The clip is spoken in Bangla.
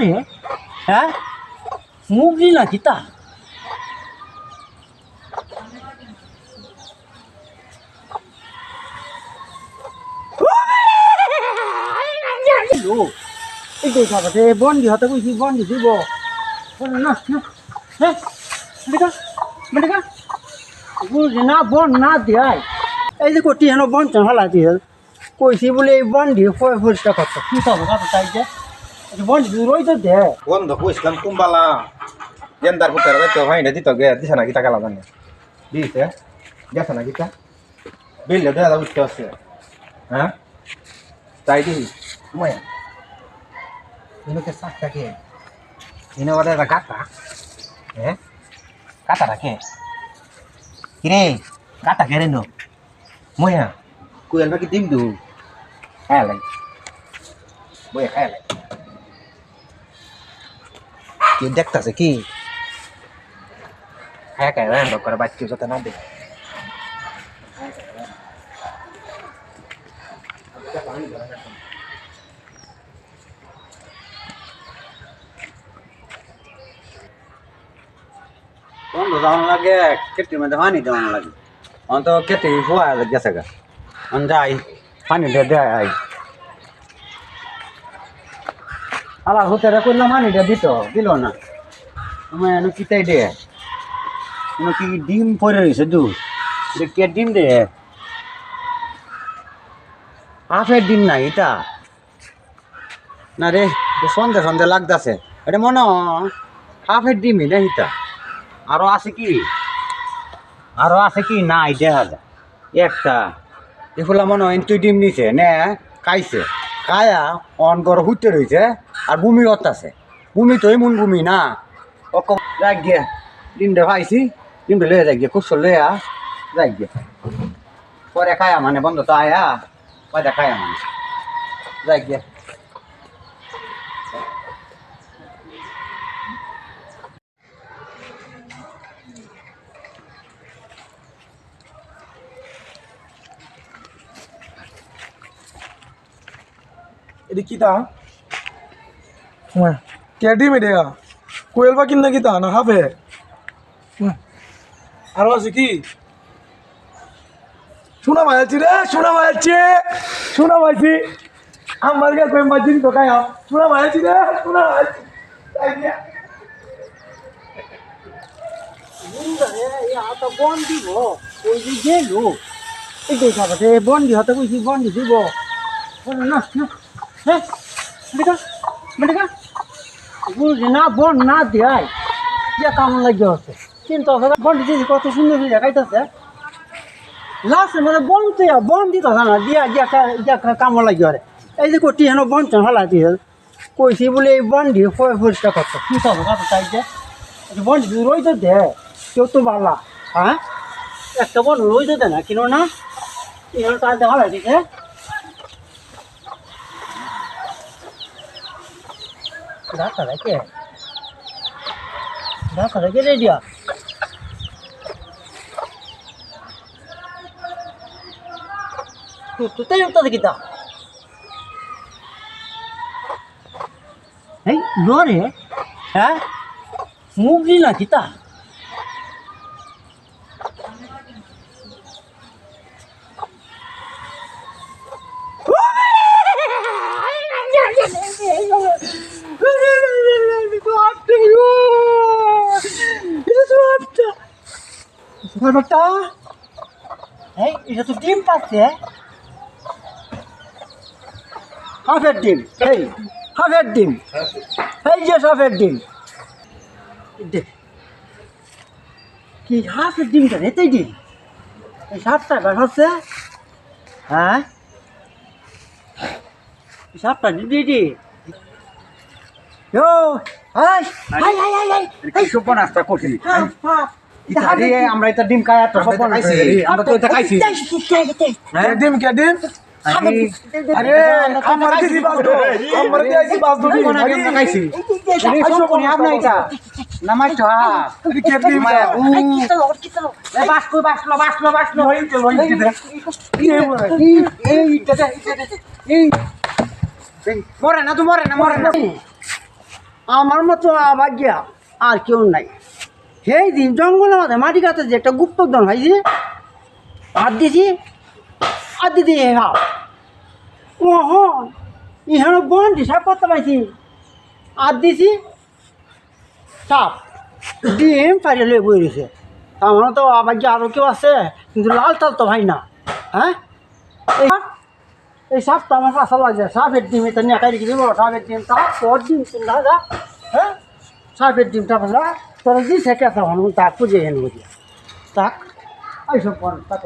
রে হ্যাঁ? দিলা কিতা লোক এই তো? বন্দি হতে বুঝি বন্দি দিব না না হ্যাঁ বন না দিয়াই এই যে কোটি হেন বন চালা দিয়ে। কইছি বলে এই বন্দি ফয় পরিষ্কার করতো কি কথা চাই যে। বন্দি রই তো দে। বন্ধ কইছিলাম কুম্বালা গেন্দার পুতার তো ভাই না দিত গে দিছে না গীতা কালা জানে দিছে গেছে না গীতা বিল দে দাদা উঠতে আছে। হ্যাঁ? তাই দি ময়া ইনোকে সাকটা কে ইনো বাদে দা গাতা হ্যাঁ গাতা রাখে? কিরে গাতা কে রে নো ময়া কুয়াল বাকি দিম দু? হ্যাঁ লাই ময়া হ্যাঁ লাই কি দেখতাছে কি? হ্যাঁ কায় রান্ড করে বাচ্চা সাথে না দে। বন্ধ যাওয়ান লাগে? কেটির মধ্যে পানি দেওয়ান লাগে। অন্ত কেটি হুয়া গেছে গা। যাই, পানি দিয়ে দেয় আই আলা হতে করলাম পানিটা দিত, দিল না। আমি এনে কিতাই দে। কি ডিম পরে রয়েছে দুধ কে ডিম দে? হাফের ডিম না এটা। না রে সন্ধে সন্ধে লাগতাছে। এটা মনে হাফের ডিমই না এটা। আরও আছে কি? আরও আছে কি? নাই যায়। একটা। এগুলা মনে হয় তুই ডিম নিছে, নে, খাইছে। খায়া অন করে হুতে রয়েছে আর বুমি আছে। বুমি তো এমন বুমি না। অক যাই গিয়ে। ডিমটা খাইছি ডিমটা লয়ে যাই গিয়ে। খুব লয়া যাই গিয়ে। পরে খায়া মানে বন্ধ তো আয়া। পরে খায়া মানে। যাই গিয়ে। এটা কিতা ক্যাডি মেডিয়া কোয়েল বা কিনা কিতা না হাফে? আরও আছে কি? শোনা পাইছি রে শোনা পাইছি শোনা পাইছি আমার কাছে কই মাঝিন তো কাই শোনা পাইছি রে শোনা পাইছি তো বন দিব ওই যে গেল। এই তো খাবাতে বন্দি হতে বুঝি বন্দি দিব। বন্দি না না। হ্যাঁ মেডিকা মেডিকা বুঝি না, বন না দেয়। ইয়া কেমন লাগে হচ্ছে কিন্তু বন্দি দিদি কত সুন্দর দেখাইতেছে। লাস্টের মধ্যে বন তো বন দিত দিয়া দিয়া দিয়া কামড় লাগি আরে এই যে কোটি হেন বন চালা দিয়ে কইছি বলে এই বন্দি ফয় পরিষ্কার করতো কি সব কথা চাই যে বন্দি রই তো দে, কেউ তো বালা। হ্যাঁ? একটা বন রই তো দে না, কিনো না? এখানে তার দেখা লাগছে ডাক্তার কে ডাক্তার কে রেডিয়া তুই তুই তাই উত্তর কিতা এই রে হ্যাঁ মুখ দিলা কিতা ব্যাপারটা এই এটা তো ডিম পাচ্ছে হাফের ডিম এই হাফের ডিম এই যে হাফের ডিম কি হাফের ডিমটা রেতেই ডিম এই টাকা হচ্ছে হ্যাঁ ষাটটা দিদি হাই হাই হাই হাই কি সুপন আসতা কঠিন হাফ হাফ আরে আমরা এটা ডিম খাই তো সব খাইছি আমরা তো এটা খাইছি ক্যাডিম ক্যাডিম আরে আমার দিদি বাস দো আমার দিদি বাস দো কোন আগে খাইছি এই কোন আপনা এটা নামাই তো হা ক্যাডিম এ বাসলো বাসলো বাসলো বাসলো ওই চল ওই কি দে এই এই দাদা এই এই মরে না তো মরে না মরে না আমার মতো আবাগ্যা আর কেউ নাই সেই দিন জঙ্গলের মাঝে মাটি কাটে যে একটা গুপ্তধন যে, হাত দিছি আর দিদি হে হাও। ও হন ইহানো বন্ডি সাপ করতে পাইছি। আর দিছি, সাপ। ডিম ফাইলে লয়ে বই রয়েছে আমার তো আবাগ্যা আরও কেউ আছে, কিন্তু লাল তাল তো ভাই না। হ্যাঁ? এই এই সাপ তো আমার কাছে লাগে। সাপের ডিম এটা নিয়ে কারি দিব, সাপের ডিম তা তোর ডিম চিন্তা যা হ্যাঁ? সাপের ডিমটা ভালো তোর দিছে কেসা ভালো তা খুঁজে এনে বুঝি তাক এইসব তাক